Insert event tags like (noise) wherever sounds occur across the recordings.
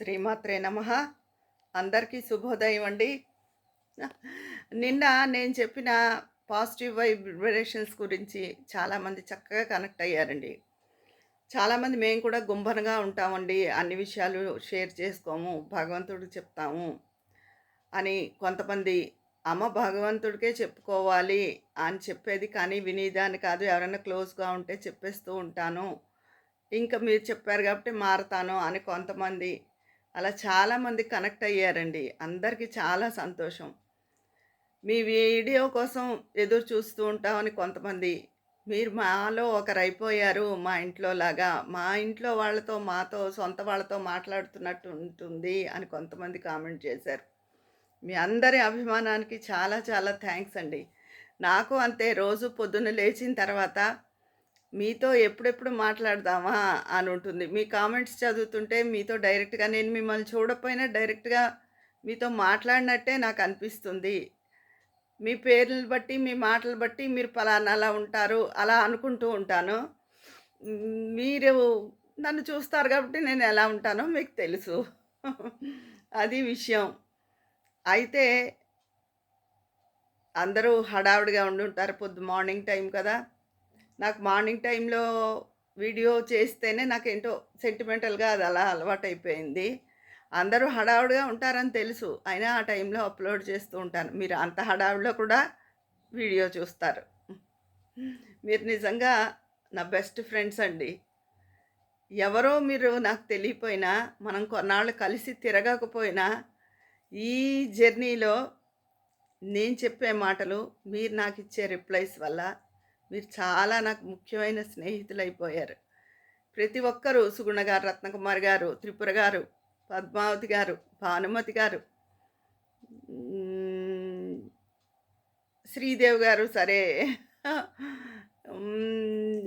శ్రీమాత్రే నమ. అందరికీ శుభోదయం అండి. నిన్న నేను చెప్పిన పాజిటివ్ వైబ్రేషన్స్ గురించి చాలామంది చక్కగా కనెక్ట్ అయ్యారండి. చాలామంది మేము కూడా గుంభనగా ఉంటామండి. అన్ని విషయాలు షేర్ చేసుకోము భగవంతుడు చెప్తాము అని కొంతమంది అమ్మ భగవంతుడికే చెప్పుకోవాలి అని చెప్పేది కానీ వినేదాన్ని కాదు. ఎవరైనా క్లోజ్గా ఉంటే చెప్పేస్తూ ఉంటాను. ఇంకా మీరు చెప్పారు కాబట్టి మారతాను అని కొంతమంది అలా చాలామంది కనెక్ట్ అయ్యారండి. అందరికీ చాలా సంతోషం. మీ వీడియో కోసం ఎదురు చూస్తూ ఉంటామని కొంతమంది. మీరు మాలో ఒకరు అయిపోయారు మా ఇంట్లో లాగా మా ఇంట్లో వాళ్ళతో మాతో సొంత వాళ్ళతో మాట్లాడుతున్నట్టు ఉంటుంది అని కొంతమంది కామెంట్ చేశారు. మీ అందరి అభిమానానికి చాలా చాలా థ్యాంక్స్ అండి. నాకు అంతే రోజు పొద్దున్న లేచిన తర్వాత మీతో ఎప్పుడెప్పుడు మాట్లాడదామా అని ఉంటుంది మీ కామెంట్స్ చదువుతుంటే మీతో డైరెక్ట్గా నేను మిమ్మల్ని చూడకపోయినా డైరెక్ట్గా మీతో మాట్లాడినట్టే నాకు అనిపిస్తుంది. మీ పేర్లను బట్టి మీ మాటలు బట్టి మీరు పలానా అలా ఉంటారు అలా అనుకుంటూ ఉంటాను. మీరు నన్ను చూస్తారు కాబట్టి నేను ఎలా ఉంటానో మీకు తెలుసు. అది విషయం. అయితే అందరూ హడావుడిగా ఉండి ఉంటారు పొద్దు మార్నింగ్ టైం కదా. నాకు మార్నింగ్ టైంలో వీడియో చేస్తేనే నాకేంటో సెంటిమెంటల్గా అది అలా అలవాటైపోయింది. అందరూ హడావుడిగా ఉంటారని తెలుసు. అయినా ఆ టైంలో అప్లోడ్ చేస్తూ ఉంటాను. మీరు అంత హడావుడిలో కూడా వీడియో చూస్తారు. మీరు నిజంగా నా బెస్ట్ ఫ్రెండ్స్ అండి. ఎవరో మీరు నాకు తెలియపోయినా మనం కొన్నాళ్ళు కలిసి తిరగకపోయినా ఈ జర్నీలో నేను చెప్పే మాటలు మీరు నాకు ఇచ్చే రిప్లైస్ వల్ల మీరు చాలా నాకు ముఖ్యమైన స్నేహితులు అయిపోయారు ప్రతి ఒక్కరూ సుగుణ గారు రత్నకుమార్ గారు త్రిపుర గారు పద్మావతి గారు భానుమతి గారు శ్రీదేవి గారు సరే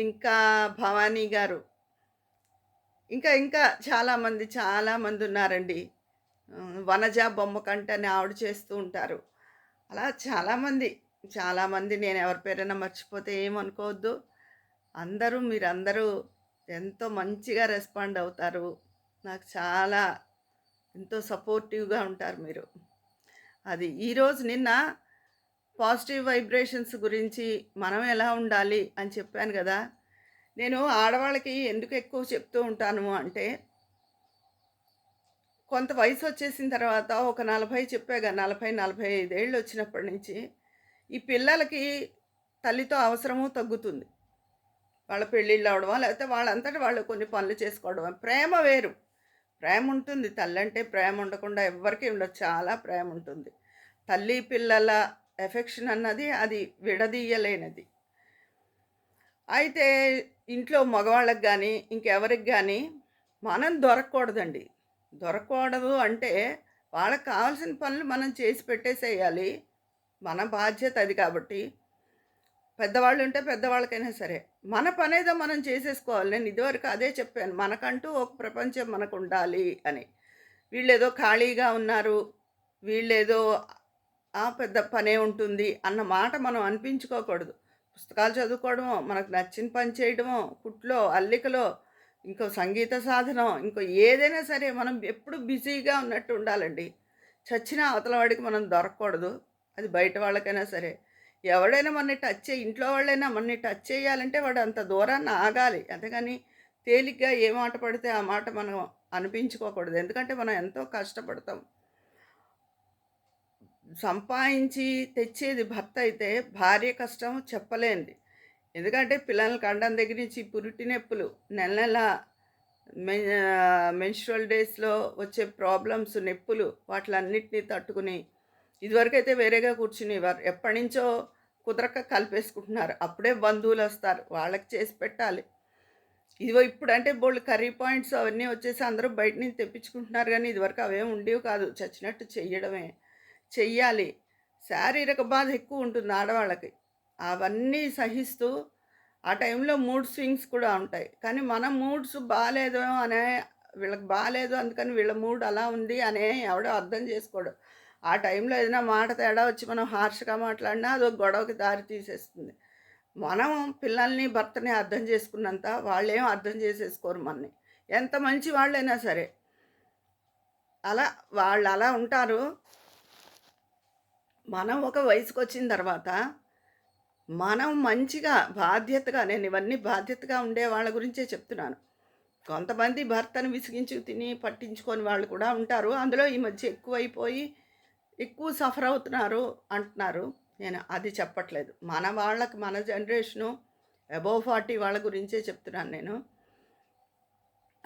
ఇంకా భవానీ గారు. ఇంకా ఇంకా చాలామంది చాలామంది ఉన్నారండి. వనజ బొమ్మ కంట అని ఆవిడ చేస్తూ ఉంటారు. అలా చాలామంది. చాలామంది నేను ఎవరి పేరైనా మర్చిపోతే ఏమనుకోవద్దు. అందరూ మీరందరూ ఎంతో మంచిగా రెస్పాండ్ అవుతారు. నాకు చాలా ఎంతో సపోర్టివ్గా ఉంటారు మీరు. అది ఈరోజు నిన్న పాజిటివ్ వైబ్రేషన్స్ గురించి మనం ఎలా ఉండాలి అని చెప్పాను కదా. నేను ఆడవాళ్ళకి ఎందుకు ఎక్కువ చెప్తూ ఉంటాను అంటే కొంత వయసు వచ్చేసిన తర్వాత ఒక నలభై చెప్పాగా నలభై నలభై ఐదేళ్ళు వచ్చినప్పటి నుంచి ఈ పిల్లలకి తల్లితో అవసరము తగ్గుతుంది. వాళ్ళ పెళ్ళిళ్ళు అవడమా లేకపోతే వాళ్ళంతటా వాళ్ళు కొన్ని పనులు చేసుకోవడం ప్రేమ వేరు. ప్రేమ ఉంటుంది. తల్లి అంటే ప్రేమ ఉండకుండా ఎవ్వరికీ ఉండదు. చాలా ప్రేమ ఉంటుంది. తల్లి పిల్లల ఎఫెక్షన్ అన్నది అది విడదీయలేనిది. అయితే ఇంట్లో మగవాళ్ళకి కానీ ఇంకెవరికి కానీ మనం దొరకకూడదండి. దొరకకూడదు అంటే వాళ్ళకి కావాల్సిన పనులు మనం చేసి పెట్టేసేయాలి. మన బాధ్యత అది కాబట్టి. పెద్దవాళ్ళు ఉంటే పెద్దవాళ్ళకైనా సరే. మన పనేదో మనం చేసేసుకోవాలి. నేను ఇదివరకు అదే చెప్పాను. మనకంటూ ఒక ప్రపంచం మనకు ఉండాలి అని. వీళ్ళేదో ఖాళీగా ఉన్నారు. వీళ్ళేదో ఆ పెద్ద పనే ఉంటుంది అన్న మాట మనం అనిపించుకోకూడదు. పుస్తకాలు చదువుకోవడమో మనకు నచ్చిన పని చేయడమో కుట్లో అల్లికలో ఇంకో సంగీత సాధనం ఇంకో ఏదైనా సరే మనం ఎప్పుడు బిజీగా ఉన్నట్టు ఉండాలండి. చచ్చిన అవతల వాడికి మనం దొరకకూడదు. అది బయట వాళ్ళకైనా సరే. ఎవడైనా మనని టచ్ చేయి ఇంట్లో వాళ్ళైనా మనని టచ్ చేయాలంటే వాడు అంత దూరాన్ని ఆగాలి. అంతేగాని తేలిగ్గా ఏ మాట పడితే ఆ మాట మనం అనిపించుకోకూడదు. ఎందుకంటే మనం ఎంతో కష్టపడతాం. సంపాదించి తెచ్చేది భర్త అయితే భార్య కష్టం చెప్పలేంది. ఎందుకంటే పిల్లల కండం దగ్గర నుంచి పురిటి నొప్పులు నెల నెల మెన్స్ట్రల్ డేస్లో వచ్చే ప్రాబ్లమ్స్ నొప్పులు వాటిలన్నిటినీ తట్టుకుని ఇదివరకు అయితే వేరేగా కూర్చునేవారు. ఎప్పటి నుంచో కుదరక కలిపేసుకుంటున్నారు. అప్పుడే బంధువులు వస్తారు. వాళ్ళకి చేసి పెట్టాలి. ఇదిగో ఇప్పుడు అంటే బోళ్ళు కర్రీ పాయింట్స్ అవన్నీ వచ్చేసి అందరూ బయట నుంచి తెప్పించుకుంటున్నారు కానీ ఇదివరకు అవేం ఉండేవి కాదు. చచ్చినట్టు చెయ్యడమే. చెయ్యాలి. శారీరక బాధ ఎక్కువ ఉంటుంది ఆడవాళ్ళకి. అవన్నీ సహిస్తూ ఆ టైంలో మూడ్ స్వింగ్స్ కూడా ఉంటాయి. కానీ మన మూడ్స్ బాగాలేదు అనే వీళ్ళకి బాగాలేదు అందుకని వీళ్ళ మూడ్ అలా ఉంది అనే ఎవడో అర్థం చేసుకోడు. ఆ టైంలో ఏదైనా మాట తేడా వచ్చి మనం హార్ష్గా మాట్లాడినా అది ఒక గొడవకి దారి తీసేస్తుంది. మనం పిల్లల్ని భర్తని అర్థం చేసుకున్నంత వాళ్ళేం అర్థం చేసేసుకోరు మనని. ఎంత మంచి వాళ్ళైనా సరే. అలా వాళ్ళు అలా ఉంటారు. మనం ఒక వయసుకొచ్చిన తర్వాత మనం మంచిగా బాధ్యతగా నేను ఇవన్నీ బాధ్యతగా ఉండే వాళ్ళ గురించే చెప్తున్నాను. కొంతమంది భర్తను విసిగించి తిని పట్టించుకొని వాళ్ళు కూడా ఉంటారు. అందులో ఈ మధ్య ఎక్కువైపోయి ఎక్కువ సఫర్ అవుతున్నారు అంటున్నారు. నేను అది చెప్పట్లేదు. మన వాళ్ళకి మన జనరేషను అబోవ్ ఫార్టీ వాళ్ళ గురించే చెప్తున్నాను నేను.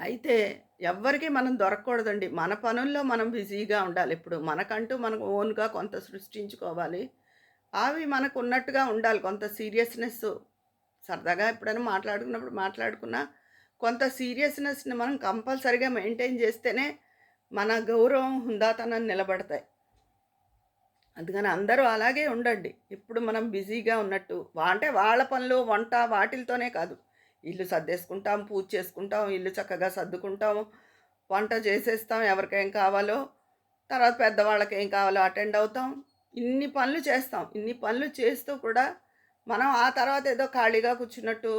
అయితే ఎవ్వరికి మనం దొరకకూడదండి. మన పనుల్లో మనం బిజీగా ఉండాలి. ఇప్పుడు మనకంటూ మనకు ఓన్గా కొంత సృష్టించుకోవాలి. అవి మనకు ఉన్నట్టుగా ఉండాలి. కొంత సీరియస్నెస్ సరదాగా ఎప్పుడైనా మాట్లాడుకున్నప్పుడు మాట్లాడుకున్నా కొంత సీరియస్నెస్ని మనం కంపల్సరిగా మెయింటైన్ చేస్తేనే మన గౌరవం హుందాతనం నిలబడతాయి. అందుకని అందరూ అలాగే ఉండండి. ఇప్పుడు మనం బిజీగా ఉన్నట్టు అంటే వాళ్ళ పనులు వంట వాటిలతోనే కాదు. ఇల్లు సర్దేసుకుంటాం పూజ చేసుకుంటాం ఇల్లు చక్కగా సర్దుకుంటాం వంట చేసేస్తాం ఎవరికేం కావాలో తర్వాత పెద్దవాళ్ళకి ఏం కావాలో అటెండ్ అవుతాం. ఇన్ని పనులు చేస్తాం. ఇన్ని పనులు చేస్తూ కూడా మనం ఆ తర్వాత ఏదో ఖాళీగా కూర్చున్నట్టు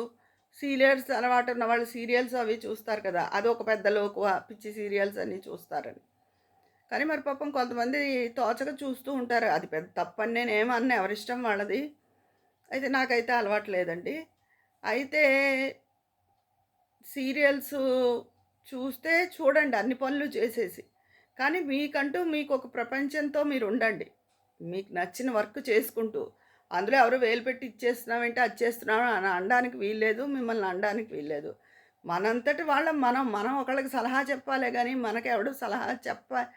సీరియల్స్ అలవాటు ఉన్న వాళ్ళు సీరియల్స్ అవి చూస్తారు కదా. అది ఒక పెద్ద లోకువ పిచ్చి సీరియల్స్ అన్నీ చూస్తారని. కానీ మరి పాపం కొంతమంది తోచక చూస్తూ ఉంటారు. అది పెద్ద తప్పని నేనేమన్నా ఎవరిష్టం వాళ్ళది. అయితే నాకైతే అలవాటు లేదండి. అయితే సీరియల్స్ చూస్తే చూడండి అన్ని పనులు చేసేసి. కానీ మీకంటూ మీకు ఒక ప్రపంచంతో మీరు ఉండండి. మీకు నచ్చిన వర్క్ చేసుకుంటూ. అందులో ఎవరు వేలు పెట్టి ఇచ్చేస్తున్నామంటే అది చేస్తున్నాం అని అనడానికి వీల్లేదు. మిమ్మల్ని అనడానికి వీల్లేదు. మనంతటి వాళ్ళం మనం మనం ఒకళ్ళకి సలహా చెప్పాలే కానీ మనకి ఎవడు సలహా చెప్ప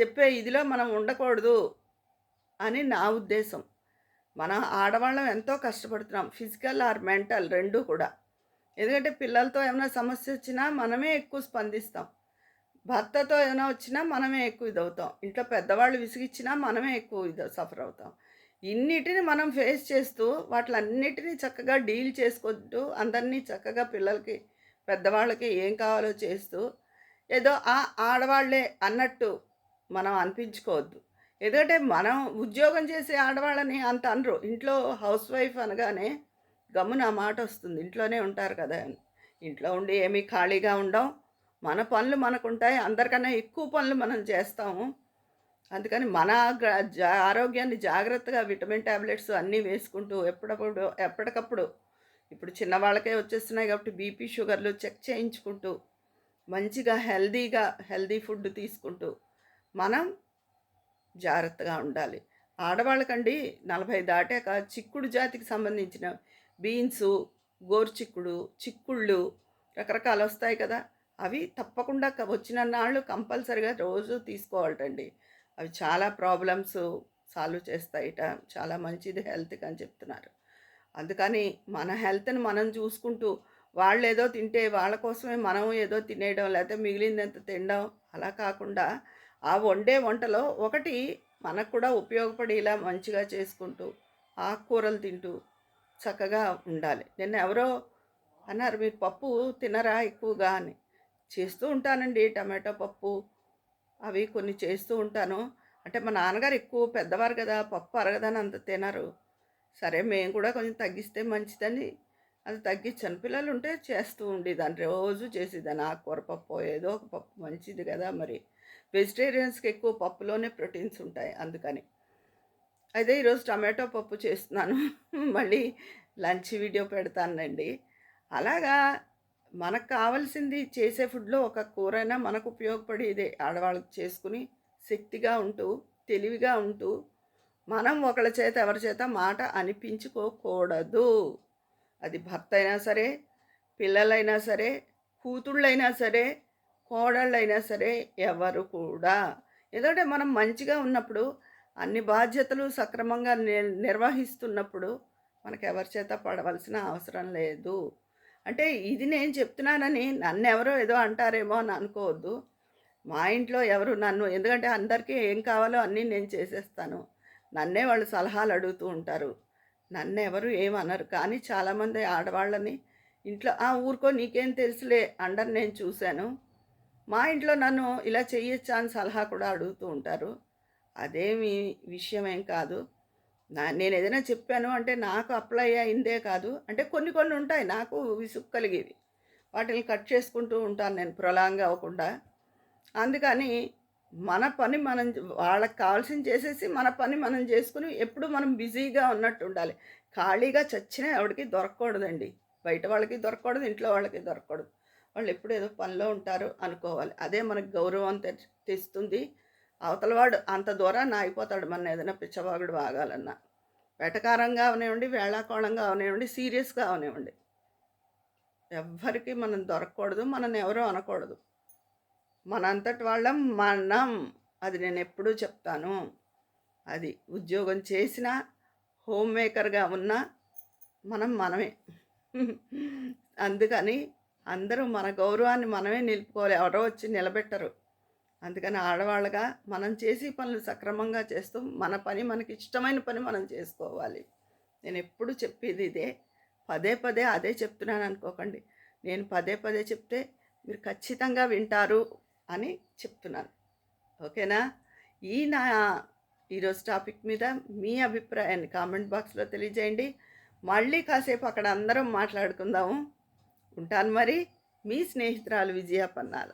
చెప్పే ఇదిలో మనం ఉండకూడదు అని నా ఉద్దేశం. మన ఆడవాళ్ళం ఎంతో కష్టపడుతున్నాం. ఫిజికల్ ఆర్ మెంటల్ రెండు కూడా. ఎందుకంటే పిల్లలతో ఏమైనా సమస్య వచ్చినా మనమే ఎక్కువ స్పందిస్తాం. భర్తతో ఏమైనా వచ్చినా మనమే ఎక్కువ ఇదవుతాం. ఇంట్లో పెద్దవాళ్ళు విసిగిచ్చినా మనమే ఎక్కువ ఇది సఫర్ అవుతాం. ఇన్నిటిని మనం ఫేస్ చేస్తూ వాటిలన్నిటినీ చక్కగా డీల్ చేసుకుంటూ అందరినీ చక్కగా పిల్లలకి పెద్దవాళ్ళకి ఏం కావాలో చేస్తూ ఏదో ఆ ఆడవాళ్ళే అన్నట్టు మనం అనిపించుకోవద్దు. ఎందుకంటే మనం ఉద్యోగం చేసే ఆడవాళ్ళని అంత అనరు. ఇంట్లో హౌస్ వైఫ్ అనగానే గమ్మున ఆ మాట వస్తుంది. ఇంట్లోనే ఉంటారు కదా అని. ఇంట్లో ఉండి ఏమీ ఖాళీగా ఉండం మన పనులు మనకు ఉంటాయి అందరికన్నా ఎక్కువ పనులు మనం చేస్తాము. అందుకని మన జా- ఆరోగ్యాన్ని జాగ్రత్తగా విటమిన్ ట్యాబ్లెట్స్ అన్నీ వేసుకుంటూ ఎప్పుడప్పుడు ఎప్పటికప్పుడు ఇప్పుడు చిన్నవాళ్ళకే వచ్చేస్తున్నాయి కాబట్టి బీపీ షుగర్లు చెక్ చేయించుకుంటూ మంచిగా హెల్దీగా హెల్దీ ఫుడ్ తీసుకుంటూ మనం జాగ్రత్తగా ఉండాలి. ఆడవాళ్ళకండి నలభై దాటాక చిక్కుడు జాతికి సంబంధించిన బీన్స్ గోరుచిక్కుడు చిక్కుళ్ళు రకరకాలు వస్తాయి కదా అవి తప్పకుండా వచ్చిన నాళ్ళు కంపల్సరిగా రోజు తీసుకోవాలటండి. అవి చాలా ప్రాబ్లమ్స్ సాల్వ్ చేస్తాయిట చాలా మంచిది హెల్త్కి అని చెప్తున్నారు. అందుకని మన హెల్త్ని మనం చూసుకుంటూ వాళ్ళు ఏదో తింటే వాళ్ళ కోసమే మనం ఏదో తినేయడం లేకపోతే మిగిలిందంత తినడం అలా కాకుండా ఆ వండే వంటలో ఒకటి మనకు కూడా ఉపయోగపడేలా మంచిగా చేసుకుంటూ ఆకుకూరలు తింటూ చక్కగా ఉండాలి. నిన్న ఎవరో అన్నారు మీరు పప్పు తినరా ఎక్కువగా? అని. చేస్తూ ఉంటానండి టమాటో పప్పు. అవి కొన్ని చేస్తూ ఉంటాను. అంటే మా నాన్నగారు ఎక్కువ పెద్దవారు కదా పప్పు అరగదని అంత తినరు. సరే మేము కూడా కొంచెం తగ్గిస్తే మంచిదని. అది తగ్గించాను. పిల్లలు ఉంటే చేస్తూ ఉండేదాన్ని. రోజు చేసేదాన్ని. ఆకుకూర పప్పు ఏదో ఒక పప్పు మంచిది కదా మరి. వెజిటేరియన్స్కి ఎక్కువ పప్పులోనే ప్రోటీన్స్ ఉంటాయి అందుకని. అయితే ఈరోజు టమాటో పప్పు చేస్తున్నాను. (laughs) మళ్ళీ లంచ్ వీడియో పెడతానండి. అలాగా మనకు కావాల్సింది చేసే ఫుడ్లో ఒక కూరైనా మనకు ఉపయోగపడేదే. ఆడవాళ్ళకి చేసుకుని శక్తిగా ఉంటూ తెలివిగా ఉంటూ మనం ఒకళ్ళ చేత ఎవరి చేత మాట అనిపించుకోకూడదు. అది భర్త అయినా సరే పిల్లలైనా సరే కూతుళ్ళైనా సరే కోడళ్ళైనా సరే ఎవరు కూడా. ఎందుకంటే మనం మంచిగా ఉన్నప్పుడు అన్ని బాధ్యతలు సక్రమంగా నిర్వహిస్తున్నప్పుడు మనకు ఎవరి చేత పడవలసిన అవసరం లేదు. అంటే ఇది నేను చెప్తున్నానని నన్ను ఎవరో ఏదో అంటారేమో అని అనుకోవద్దు. మా ఇంట్లో ఎవరు నన్ను ఎందుకంటే అందరికీ ఏం కావాలో అన్నీ నేను చేసేస్తాను. నన్నే వాళ్ళు సలహాలు అడుగుతూ ఉంటారు. నన్ను ఎవరు ఏమనరు. కానీ చాలామంది ఆడవాళ్ళని ఇంట్లో ఆ ఊరుకో నీకేం తెలుసులే అండర్ నేను చూశాను. మా ఇంట్లో నన్ను ఇలా చెయ్యొచ్చా? అని సలహా కూడా అడుగుతూ ఉంటారు. అదేమి విషయం ఏం కాదు. నా నేను ఏదైనా చెప్పాను అంటే నాకు అప్లై అయిందే కాదు. అంటే కొన్ని కొన్ని ఉంటాయి. నాకు విసుగు కలిగేవి వాటిని కట్ చేసుకుంటూ ఉంటాను నేను ప్రొలాంగ్ అవ్వకుండా. అందుకని మన పని మనం వాళ్ళకి కావాల్సింది చేసేసి మన పని మనం చేసుకుని ఎప్పుడు మనం బిజీగా ఉన్నట్టు ఉండాలి. ఖాళీగా చచ్చినా ఎవరికి దొరకకూడదండి. బయట వాళ్ళకి దొరకకూడదు ఇంట్లో వాళ్ళకి దొరకకూడదు. వాళ్ళు ఎప్పుడు ఏదో పనిలో ఉంటారు అనుకోవాలి. అదే మనకు గౌరవం తె- తెస్తుంది. అవతలవాడు అంత దూరాన్ని ఆగిపోతాడు. మన ఏదైనా పిచ్చవాగుడు వాగాలన్నా వెటకారంగా అవనివ్వండి వేళాకోళంగా అవనివ్వండి సీరియస్గా అవనివ్వండి. ఎవ్వరికి మనం దొరకకూడదు మనని ఎవరూ అనకూడదు. మనంతటి వాళ్ళం మనం అది నేను ఎప్పుడూ చెప్తాను. అది ఉద్యోగం చేసినా హోమ్ మేకర్గా ఉన్నా మనం మనమే. అందుకని అందరూ మన గౌరవాన్ని మనమే నిలుపుకోవాలి. ఎవరో వచ్చి నిలబెట్టరు. అందుకని ఆడవాళ్ళగా మనం చేసి పనులు సక్రమంగా చేస్తూ మన పని మనకి ఇష్టమైన పని మనం చేసుకోవాలి. నేను ఎప్పుడు చెప్పేది ఇదే. పదే పదే అదే చెప్తున్నాను అనుకోకండి. నేను పదే పదే చెప్తే మీరు ఖచ్చితంగా వింటారు. అని చెప్తున్నాను. ఓకేనా? ఈ నా ఈరోజు టాపిక్ మీద మీ అభిప్రాయాన్ని కామెంట్ బాక్స్లో తెలియజేయండి. మళ్ళీ కాసేపు అక్కడ అందరం మాట్లాడుకుందాము. ఉంటాను మరి. మీ స్నేహితురాలు విజయ పన్నాల.